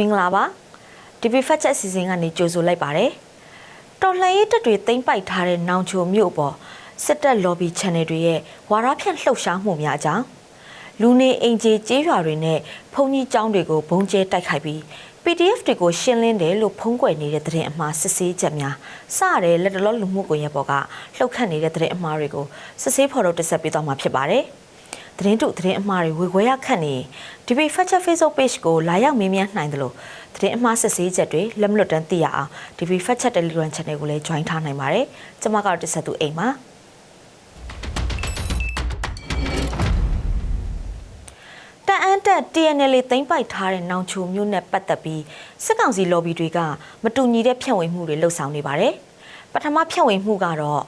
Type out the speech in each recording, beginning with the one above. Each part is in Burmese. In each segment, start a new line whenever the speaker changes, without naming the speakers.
မင်္ဂလာပါ DB Fact Check အစီအစဉ်ကနေကြိုဆိုလိုက်ပါတယ်တော်လှန်ရေးတပ်တွေသိမ်းပိုက်ထားတဲ့နောင်ချိုမြို့ပေါ်စစ်တပ် lobby channel တွေရဲ့ဝါရဖြန့်လှုပ်ရှားမှုများအကြောင်းလူနေအိမ်ခြေကျေးရွာတွေနဲ့ဘုံကြီးကျောင်းတွေကိုဘုံကျဲတိုက်ခိုက်ပြီး PDF တွေကိုရှင်းလင်းတယ်လို့ဖုံးကွယ်နေတဲ့သတင်းအမှားစစ်ဆေးချက်များစရတဲ့လက်တလောလူမှုကွန်ရက်ပေါ်ကလှုပ်ခတ်နေတဲ့သတင်းအမှားတွေကိုစစ်ဆေးဖော်ထုတ်တက်ဆက်ပေးသွားမှာဖြစ်ပါတယ်။ သတင်းတုသတင်းအမှားတွေဝေခွဲရခန့်နေဒီပေ Fact Check Facebook Page ကိုလာရောက်မေးမြန်းနိုင်တယ်လို့သတင်းအမှားစစ်ဆေးချက်တွေလက်မလွတ်တမ်းသိရအောင်ဒီပေ Fact Check Telegram Channel ကိုလည်း join ထားနိုင်ပါတယ်။ကျွန်မကတော့တက်ဆက်သူအိမ်ပါ။တန်အန်တက် TNL သိမ်းပိုက်ထားတဲ့နောင်ချိုမျိုးနဲ့ပတ်သက်ပြီးစစ်ကောင်စီ lobby တွေကမတူညီတဲ့ဖြန့်ဝေမှုတွေလှုပ်ဆောင်နေပါတယ်။ပထမဖြန့်ဝေမှုကတော့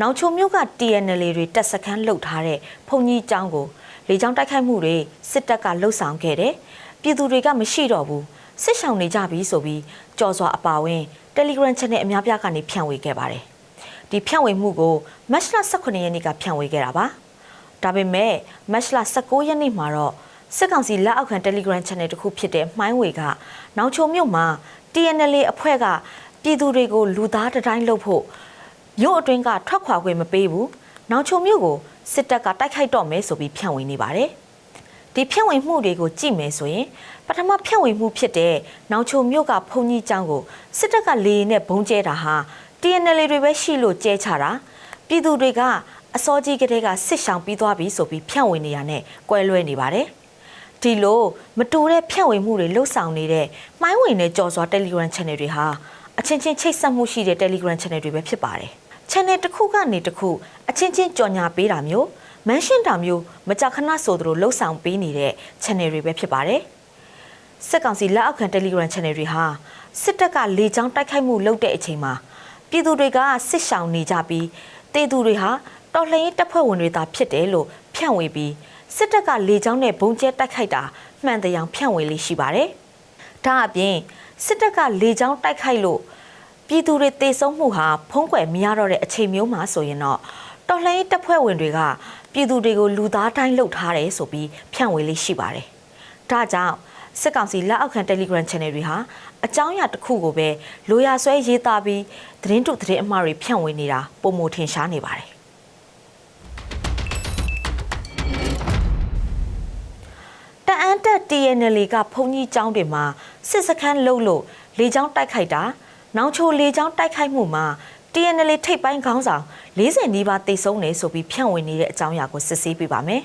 နောင်ချိုမျိုးက TNL တွေတက်စခန်းလှုပ်ထားတဲ့ဖုန်ကြီးကျောင်းကိုလေကြောင်းတိုက်ခိုက်မှုတွေစစ်တပ်ကလှုပ်ဆောင်ခဲ့တယ်။ပြည်သူတွေကမရှိတော့ဘူးစစ်ဆောင်နေကြပြီဆိုပြီးကြော်စွာအပါဝင် Telegram Channel အများပြားကနေဖြန့်ဝေခဲ့ပါတယ်။ဒီဖြန့်ဝေမှုကိုမတ်လ18ရက်နေ့ကဖြန့်ဝေခဲ့တာပါ။ဒါပေမဲ့မတ်လ19ရက်နေ့မှာတော့စစ်ကောင်စီလက်အောက်ခံ Telegram Channel တစ်ခုဖြစ်တဲ့မှိုင်းဝေကနောင်ချိုမြို့မှာ TNL အဖွဲ့ကပြည်သူတွေကိုလူသားတတိုင်းလှုပ်ဖို့ မြို့အတွင်းကထွက်ခွာခွင့်မပေးဘူး။နောင်ချိုမြို့ကိုစစ်တပ်ကတိုက်ခိုက်တော့မယ်ဆိုပြီးဖြန့်ဝေနေပါတယ်။ဒီဖြန့်ဝေမှုတွေကိုကြည့်မယ်ဆိုရင်ပထမဖြန့်ဝေမှုဖြစ်တဲ့နောင်ချိုမြို့ကဘုံကြီးကျောင်းကိုစစ်တပ်ကလေရင်နဲ့ဘုံကျဲတာဟာ TNL တွေပဲရှိလို့ကျဲချတာပြည်သူတွေကအစောကြီးကတည်းကစစ်ဆောင်ပြီးသွားပြီဆိုပြီးဖြန့်ဝေနေရတဲ့ကွဲလွဲနေပါတယ်။ဒီလိုမတူတဲ့ဖြန့်ဝေမှုတွေလှုပ်ဆောင်နေတဲ့မှိုင်းဝင်တဲ့ကြော်စွာ Telegram Channel တွေဟာအချင်းချင်းချိတ်ဆက်မှုရှိတဲ့ Telegram Channel တွေပဲဖြစ်ပါတယ်။ Channel တစ်ခုကနေတစ်ခုအချင်းချင်းကြော်ညာပေးတာမျိုးမန်ရှင်းတာမျိုးမကြခဏဆိုသလိုလှုပ်ဆောင်ပေးနေတဲ့ channel တွေပဲဖြစ်ပါတယ်။စစ်ကောင်စီလက်အောက်ခံ Telegram channel တွေဟာစစ်တပ်ကလေကြောင်းတိုက်ခိုက်မှုလုပ်တဲ့အချိန်မှာပြည်သူတွေကစစ်ရှောင်နေကြပြီးတေသူတွေဟာတော်လှန်ရေးတပ်ဖွဲ့ဝင်တွေသာဖြစ်တယ်လို့ဖြန့်ဝေပြီးစစ်တပ်ကလေကြောင်းနဲ့ဘုံကျဲတိုက်ခိုက်တာမှန်တရားဖြန့်ဝေလေးရှိပါတယ်။ဒါအပြင်စစ်တပ်ကလေကြောင်းတိုက်ခိုက်လို့ ပြည်သူတွေတေဆုံးမှုဟာဖုံးကွယ်မရတော့တဲ့အချိန်မျိုးမှာဆိုရင်တော့တော်လှန်ရေးတပ်ဖွဲ့ဝင်တွေကပြည်သူတွေကိုလူသားတိုင်းလှုပ်ထားတယ်ဆိုပြီးဖြန့်ဝေလေးရှိပါတယ်။ဒါကြောင့်စစ်ကောင်စီလက်အောက်ခံ Telegram Channel တွေဟာအကြောင်းအရာတစ်ခုကိုပဲလိုရာဆွဲရေးသားပြီးသတင်းတုသတင်းအမှားတွေဖြန့်ဝေနေတာပုံမထင်ရှားနေပါတယ်။တအန်တက် TNL ကဘုံကြီးကျောင်းတွေမှာစစ်စခန်းလှုပ်လို့လေကြောင်းတိုက်ခိုက်တာ နောင်ချိုလေကြောင်းတိုက်ခိုက်မှုမှာ TNL ထိပ်ပိုင်းခေါင်းဆောင်40နီးပါးတိတ်ဆုံးနေဆိုပြီးဖြန့်ဝေနေတဲ့အကြောင်းအရာကိုစစ်ဆေးပြပါမယ်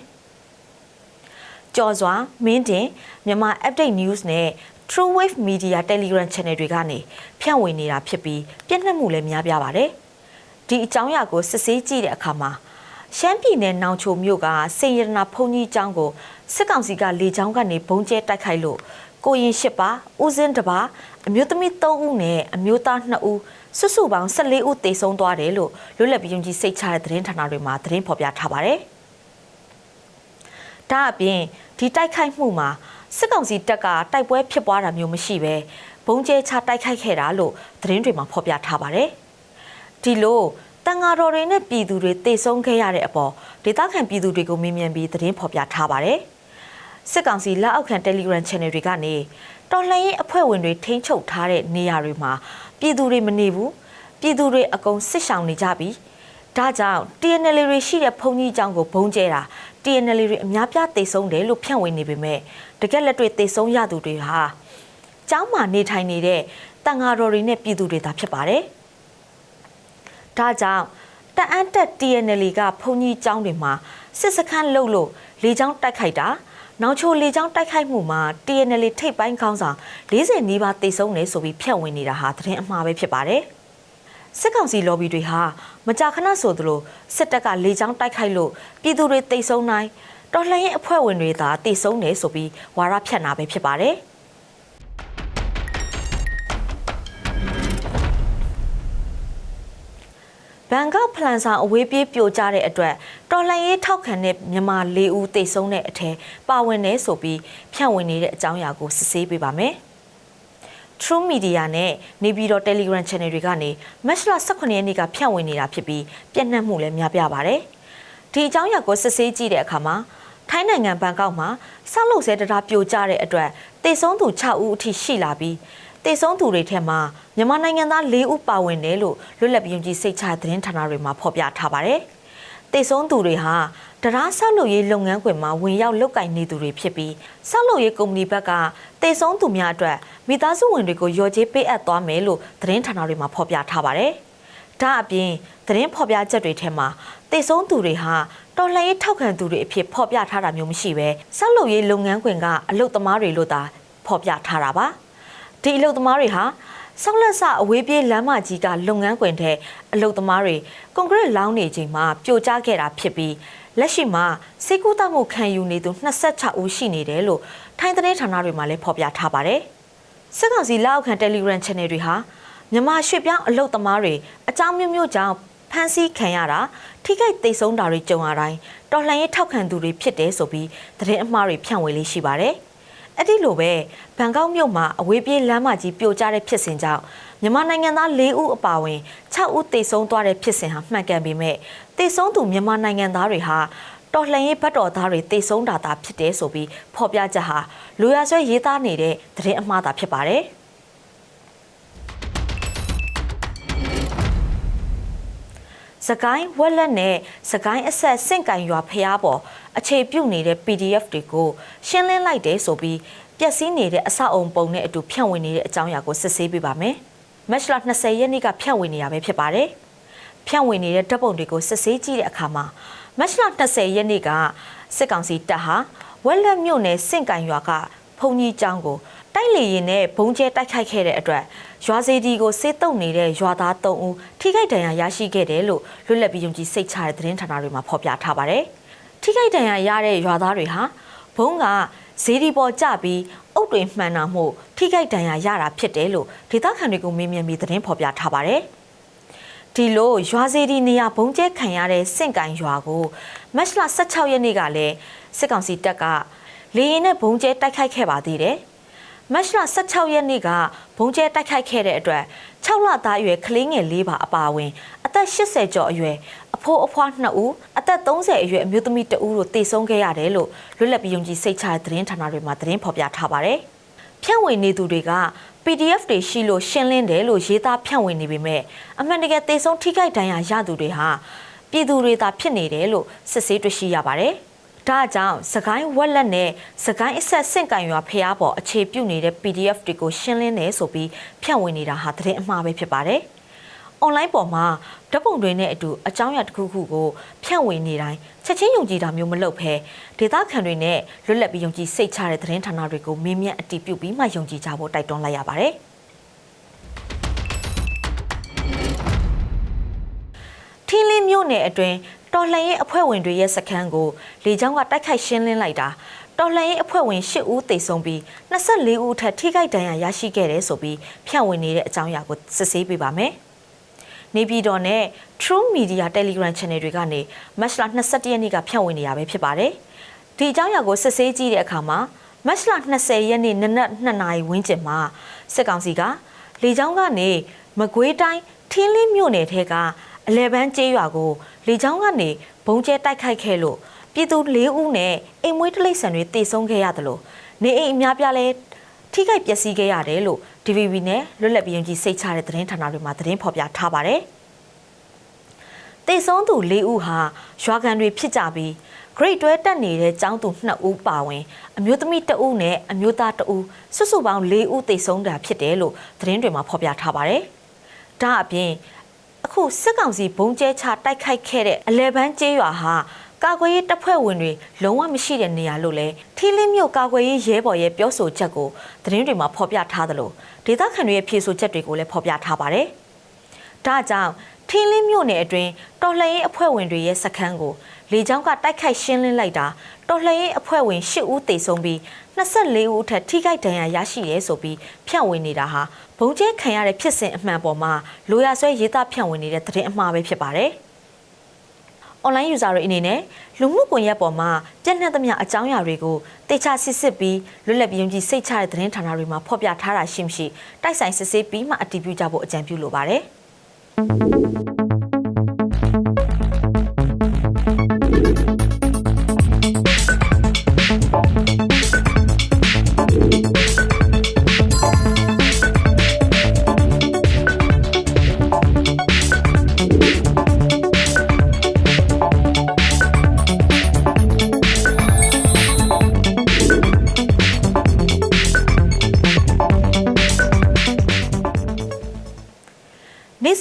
။ကြော်စွာမင်းတင်မြန်မာ Update News နဲ့ True Wave Media Telegram Channel တွေကနေဖြန့်ဝေနေတာဖြစ်ပြီးပြည့်နှက်မှုလည်းများပြားပါတယ်။ဒီအကြောင်းအရာကိုစစ်ဆေးကြည့်တဲ့အခါမှာရှမ်းပြည်နယ်နောင်ချိုမြို့ကစေရနာဖုန်ကြီးကျောင်းကိုစစ်ကောင်စီကလေကြောင်းကနေဘုံကျဲတိုက်ခိုက်လို့ကိုရင်၈ပါးဦးစင်းတစ်ပါး အမျိုးသမီး၃ဦးနဲ့အမျိုးသား2ဦးစုစုပေါင်း14ဦးသေဆုံးသွားတယ်လို့လွတ်လပ်ပြီးယုံကြည်စိတ်ချတဲ့သတင်းဌာနတွေမှာသတင်းဖော်ပြထားပါတယ်။ဒါအပြင်ဒီတိုက်ခိုက်မှုမှာစစ်ကောင်စီတပ်ကတိုက်ပွဲဖြစ်ပွားတာမျိုးမရှိဘဲဘုံကျဲချတိုက်ခိုက်ခဲ့တာလို့သတင်းတွေမှာဖော်ပြထားပါတယ်။ဒီလိုတန်ဃာတော်တွေနဲ့ပြည်သူတွေတေဆုံးခဲ့ရတဲ့အပေါ်ဒေသခံပြည်သူတွေကိုမေးမြန်းပြီးသတင်းဖော်ပြထားပါတယ်။စစ်ကောင်စီလက်အောက်ခံ Telegram Channel တွေကနေ တော်လှန်ရေးအဖွဲ့ဝင်တွေထိန်းချုပ်ထားတဲ့နေရာတွေမှာပြည်သူတွေမနေဘူးပြည်သူတွေအကုန်စစ်ဆောင်နေကြပြီဒါကြောင့် TNL တွေရှိတဲ့ဘုံကြီးကျောင်းကိုဘုံကျဲတာ TNL တွေအများပြားတိတ်ဆုံးတယ်လို့ဖြန့်ဝေနေပေမဲ့တကက်လက်တွေ့တိတ်ဆုံးရသူတွေဟာကျောင်းမှာနေထိုင်နေတဲ့တန်ဃာတော်တွေနဲ့ပြည်သူတွေသာဖြစ်ပါတယ်ဒါကြောင့်တအန်တက် TNL ကဘုံကြီးကျောင်းတွေမှာစစ်စခန်းလှုပ်လို့လေကြောင်းတိုက်ခိုက်တာ နောက်ချိုလေကြောင်းတိုက်ခိုက်မှုမှာ TNL ထိပ်ပိုင်းခေါင်းဆောင်40နီးပါးတိတ်ဆုံးနေဆိုပြီးဖြန့်ဝေနေတာဟာသတင်းအမှားပဲဖြစ်ပါတယ်။စစ်ကောင်စီ lobby တွေဟာမကြာခဏဆိုသလိုစစ်တပ်ကလေကြောင်းတိုက်ခိုက်လို့ပြည်သူတွေတိတ်ဆုံးနိုင်တော်လှန်ရေးအဖွဲ့ဝင်တွေသာတိတ်ဆုံးနေဆိုပြီးဝါရဖြန့်တာပဲဖြစ်ပါတယ်။ ဘန်ကောက်ဖလန်ဆောင်အဝေးပြေးပြိုကျတဲ့အတွက်တော်လှန်ရေးထောက်ခံတဲ့မြန်မာ၄ဦးတိတ်ဆုံးတဲ့အထက်ပါဝင်နေဆိုပြီးဖြန့်ဝေနေတဲ့အကြောင်းအရာကိုစစ်ဆေးပေးပါမယ်။ True Media နဲ့နေပြည်တော် Telegram Channel တွေကနေမတ်လ18ရက်နေ့ကဖြန့်ဝေနေတာဖြစ်ပြီးပြန့်နှံ့မှုလည်းများပြားပါတယ်။ဒီအကြောင်းအရာကိုစစ်ဆေးကြည့်တဲ့အခါမှာထိုင်းနိုင်ငံဘန်ကောက်မှာဆောက်လုပ်ဆဲတရားပြိုကျတဲ့အတွက်တေဆုံးသူ6ဦးအထိရှိလာပြီး တေဆုံးသူတွေထက်မှာမြန်မာနိုင်ငံသား4ဦးပါဝင်တယ်လို့လွတ်လပ်ပြီးယုံကြည်စိတ်ချတဲ့သတင်းဌာနတွေမှာဖော်ပြထားပါတယ်။တေဆုံးသူတွေဟာတရားဆောက်လုပ်ရေးလုပ်ငန်းခွင်မှာဝင်ရောက်လုပ်ကင်နေသူတွေဖြစ်ပြီးဆောက်လုပ်ရေးကုမ္ပဏီဘက်ကတေဆုံးသူများအတွက်မိသားစုဝင်တွေကိုရော်ကြေးပေးအပ်သွားမယ်လို့သတင်းဌာနတွေမှာဖော်ပြထားပါတယ်။ဒါအပြင်သတင်းဖော်ပြချက်တွေထဲမှာတေဆုံးသူတွေဟာတော်လှန်ရေးထောက်ခံသူတွေအဖြစ်ဖော်ပြထားတာမျိုးမရှိဘဲဆောက်လုပ်ရေးလုပ်ငန်းခွင်ကအလုပ်သမားတွေလို့သာဖော်ပြထားတာပါ ဒီအလုပ်သမားတွေဟာဆောက်လက်စအဝေးပြေးလမ်းမကြီးကလုပ်ငန်းခွင်ထဲအလုပ်သမားတွေကွန်ကရစ်လောင်းနေချိန်မှာပြိုကျခဲ့တာဖြစ်ပြီးလက်ရှိမှာစေကူတောက်မှုခံယူနေသူ26ဦးရှိနေတယ်လို့ထိုင်းသတင်းဌာနတွေမှာလည်းဖော်ပြထားပါတယ်စစ်ကောင်စီလက်အောက်ခံ Telegram Channel တွေဟာမြန်မာရွှေ့ပြောင်းအလုပ်သမားတွေအကြောင်းမျိုးမျိုးကြောင့်ဖမ်းဆီးခံရတာထိခိုက်သိမ်းဆုံးတာတွေကြုံရတိုင်းတော်လှန်ရေးထောက်ခံသူတွေဖြစ်တယ်ဆိုပြီးသတင်းအမှားတွေဖြန့်ဝေလေးရှိပါတယ်။ အဲ့ဒီလိုပဲဘန်ကောက်မြို့မှာအဝေးပြေးလမ်းမကြီးပြိုကျတဲ့ဖြစ်စဉ်ကြောင့်မြန်မာနိုင်ငံသား၄ဦးအပါအဝင်6ဦးသေဆုံးသွားတဲ့ဖြစ်စဉ်ဟာမှန်ကန်ပေမဲ့သေဆုံးသူမြန်မာနိုင်ငံသားတွေဟာတော်လှန်ရေးဘတ်တော်သားတွေသေဆုံးတာသာဖြစ်တယ်ဆိုပြီးဖော်ပြချက်ဟာလူရဆွဲရေးသားနေတဲ့သတင်းအမှားသာဖြစ်ပါတယ်။ စကိုင်းဝက်လက်နဲ့စကိုင်းအဆက်စင့်ကံရွာဖျားပေါ်အခြေပြုတ်နေတဲ့ PDF တွေကိုရှင်းလင်းလိုက်တယ်ဆိုပြီးပျက်စီးနေတဲ့အဆောက်အုံပုံနဲ့အတူဖြန့်ဝေနေတဲ့အကြောင်းအရာကိုစစ်ဆေးပေးပါမယ်။မတ်လ20ရက်နေ့ကဖြန့်ဝေနေရပဲဖြစ်ပါတယ်။ဖြန့်ဝေနေတဲ့ဓာတ်ပုံတွေကိုစစ်ဆေးကြည့်တဲ့အခါမှာမတ်လ20ရက်နေ့ကစစ်ကောင်စီတပ်ဟာဝက်လက်မြို့နယ်စင့်ကံရွာကဖုန်ကြီးကျောင်းကိုတိုက်လေရင်နဲ့ဘုံကျဲတိုက်ခိုက်ခဲ့တဲ့အတွက် ရွာစီဒီကိုစေးတုံနေတဲ့ရွာသား3ဦးထိခိုက်ဒဏ်ရာရရှိခဲ့တယ်လို့လွတ်လပ်ပြီးယုံကြည်စိတ်ချတဲ့သတင်းဌာနတွေမှာဖော်ပြထားပါတယ်။ထိခိုက်ဒဏ်ရာရတဲ့ရွာသားတွေဟာဘုံကဇေဒီပေါ်ကျပြီးအုတ်တွေမှန်တာမှုထိခိုက်ဒဏ်ရာရတာဖြစ်တယ်လို့ဒေသခံတွေကိုမေးမြန်းပြီးသတင်းဖော်ပြထားပါတယ်။ဒီလိုရွာစီဒီနေရာဘုံကျဲခံရတဲ့စင့်ကန်ရွာကိုမတ်လ16ရက်နေ့ကလည်းစစ်ကောင်စီတပ်ကလေရင်နဲ့ဘုံကျဲတိုက်ခိုက်ခဲ့ပါသေးတယ်။ မတ်လ16ရက်နေ့ကဘုံကျဲတိုက်ခိုက်ခဲ့တဲ့အတွက်6လသားအရွယ်ကလေးငယ်၄ပါအပါအဝင် အသက်80ကျော်အရွယ်အဖိုးအဖွား2ဦးအသက်30အရွယ်အမျိုးသမီး2ဦးတို့တေဆုံးခဲ့ရတယ်လို့လွတ်လပ်ပြီးယုံကြည်စိတ်ချတဲ့သတင်းဌာနတွေမှာသတင်းဖော်ပြထားပါတယ်။ဖြန့်ဝေနေသူတွေက PDF တွေရှိလို့ရှင်းလင်းတယ်လို့ရေးသားဖြန့်ဝေနေပေမဲ့အမှန်တကယ်တေဆုံးထိခိုက်ဒဏ်ရာရသူတွေဟာပြည်သူတွေသာဖြစ်နေတယ်လို့စစ်ဆေးတွေ့ရှိရပါတယ်။ ဒါကြောင့်စကိုင်းဝက်လက်နဲ့စကိုင်းအဆက်စင့်ကံရွာဖျားပေါ်အခြေပြုနေတဲ့ PDF တွေကိုရှင်းလင်းနေဆိုပြီးဖြန့်ဝေနေတာဟာသတင်းအမှားပဲဖြစ်ပါတယ်။ online ပေါ်မှာဓာတ်ပုံတွေနဲ့အတူအကြောင်းအရာတစ်ခုခုကိုဖြန့်ဝေနေတိုင်းချက်ချင်းယုံကြည်တာမျိုးမလုပ်ဘဲဒေသခံတွေနဲ့လွတ်လပ်ပြီးယုံကြည်စိတ်ချတဲ့သတင်းဌာနတွေကိုမေးမြန်းအတည်ပြုပြီးမှယုံကြည်ကြဖို့တိုက်တွန်းလိုက်ရပါတယ်။ထင်းလင်းမြို့နယ်အတွင်း တော်လှန်ရေးအဖွဲ့ဝင်တွေရဲ့စခန်းကိုလေကြောင်းကတိုက်ခိုက်ရှင်းလင်းလိုက်တာတော်လှန်ရေးအဖွဲ့ဝင်၈ဦးသေဆုံးပြီး24ဦးထက်ထိခိုက်ဒဏ်ရာရရှိခဲ့တယ်ဆိုပြီးဖြန့်ဝေနေတဲ့အကြောင်းအရာကိုစစ်ဆေးပေးပါမယ်။နေပြည်တော်နဲ့ True Media Telegram Channel တွေကနေမတ်လ22ရက်နေ့ကဖြန့်ဝေနေရပဲဖြစ်ပါတယ်။ဒီအကြောင်းအရာကိုစစ်ဆေးကြည့်တဲ့အခါမှာမတ်လ20ရက်နေ့နနက်2နာရီဝန်းကျင်မှာစစ်ကောင်စီကလေကြောင်းကနေမကွေးတိုင်းထင်းလင်းမြို့နယ်ထဲက အလဲပန်းကျေးရွာကိုလေကြောင်းကနေဘုံကျဲတိုက်ခိုက်ခဲ့လို့ပြည်သူ၄ဦးနဲ့အိမ်မွေးတိရစ္ဆာန်တွေတေဆုံးခဲ့ရတယ်လို့နေအိမ်အများပြားလဲထိခိုက်ပျက်စီးခဲ့ရတယ်လို့ DVB နဲ့လွတ်လပ်ပြည်ရင်ကြီးစိတ်ချတဲ့သတင်းဌာနတွေမှာသတင်းဖော်ပြထားပါတယ်။တေဆုံးသူ၄ဦးဟာရွာကန်တွေဖြစ်ကြပြီး grade တွဲတက်နေတဲ့ចောင်းသူ2ဦးပါဝင်အမျိုးသမီး2ဦးနဲ့အမျိုးသား2ဦးစုစုပေါင်း4ဦးသေဆုံးတာဖြစ်တယ်လို့သတင်းတွေမှာဖော်ပြထားပါတယ်။ဒါအပြင်အ ခုစစ်ကောင်စီဘုံကျဲချတိုက်ခိုက်ခဲ့တဲ့အလဲပန်းကျေးရွာဟာကာကွယ်ရေးတပ်ဖွဲ့ဝင်တွေလုံးဝမရှိတဲ့နေရာလို့လဲထီလင်းမြို့ကာကွယ်ရေးရဲဘော်ရဲ့ပြောဆိုချက်ကိုသတင်းတွေမှာဖော်ပြထားသလိုဒေသခံတွေရဲ့ဖြေဆိုချက်တွေကိုလည်းဖော်ပြထားပါတယ်။ဒါကြောင့်ထင်းလင်းမြို့နယ်အတွင်းတော်လှန်ရေးအဖွဲ့ဝင်တွေရဲ့စခန်းကိုလေကြောင်းကတိုက်ခိုက်ရှင်းလင်းလိုက်တာတော်လှန်ရေးအဖွဲ့ဝင်၈ဦးသေဆုံးပြီး 24ဦးအထက်ထိခိုက်ဒဏ်ရာရရှိရဲဆိုပြီးဖြန့်ဝေနေတာဟာဘုံကျဲခံရတဲ့ဖြစ်စဉ်အမှန်ပေါ်မှာလိုရဆွဲရေးသားဖြန့်ဝေနေတဲ့သတင်းအမှားပဲဖြစ်ပါတယ်။ online user တွေအနေနဲ့လူမှုကွန်ရက်ပေါ်မှာပြန့်နှံ့သမျှအကြောင်းအရာတွေကိုတေချာစစ်စစ်ပြီးလွတ်လပ်ပြီးယုံကြည်စိတ်ချတဲ့သတင်းဌာနတွေမှာဖော်ပြထားတာရှိမရှိတိုက်ဆိုင်စစ်ဆေးပြီးမှအတည်ပြုကြဖို့အကြံပြုလိုပါတယ်။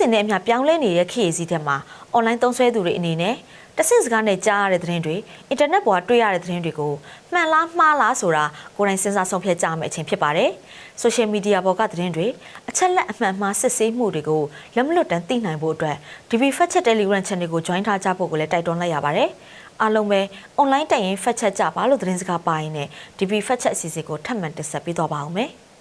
စဉ်နဲ့အမျှပြောင်းလဲနေတဲ့ခေတ်ရည်စည်းထက်မှာအွန်လိုင်းသုံးစွဲသူတွေအနေနဲ့တဆင့်စကားနဲ့ကြားရတဲ့သတင်းတွေအင်တာနက်ပေါ်ကတွေ့ရတဲ့သတင်းတွေကိုမှန်လားမှားလားဆိုတာကိုယ်တိုင်စဉ်းစားဆုံးဖြတ်ကြမယ့်အချိန်ဖြစ်ပါတယ်။ဆိုရှယ်မီဒီယာပေါ်ကသတင်းတွေအချက်လက်အမှန်မှားစစ်ဆေးမှုတွေကိုလက်မလွတ်တမ်းသိနိုင်ဖို့အတွက် DB Fact Check Telegram Channel ကို join ထားကြဖို့ကိုလည်းတိုက်တွန်းလိုက်ရပါတယ်။အားလုံးပဲ online တက်ရင် fact check ကြပါလို့သတင်းစကားပါရင်းနဲ့ DB Fact Check အစီအစဉ်ကိုထပ်မံတင်ဆက်ပေးတော့ပါအောင်မယ်။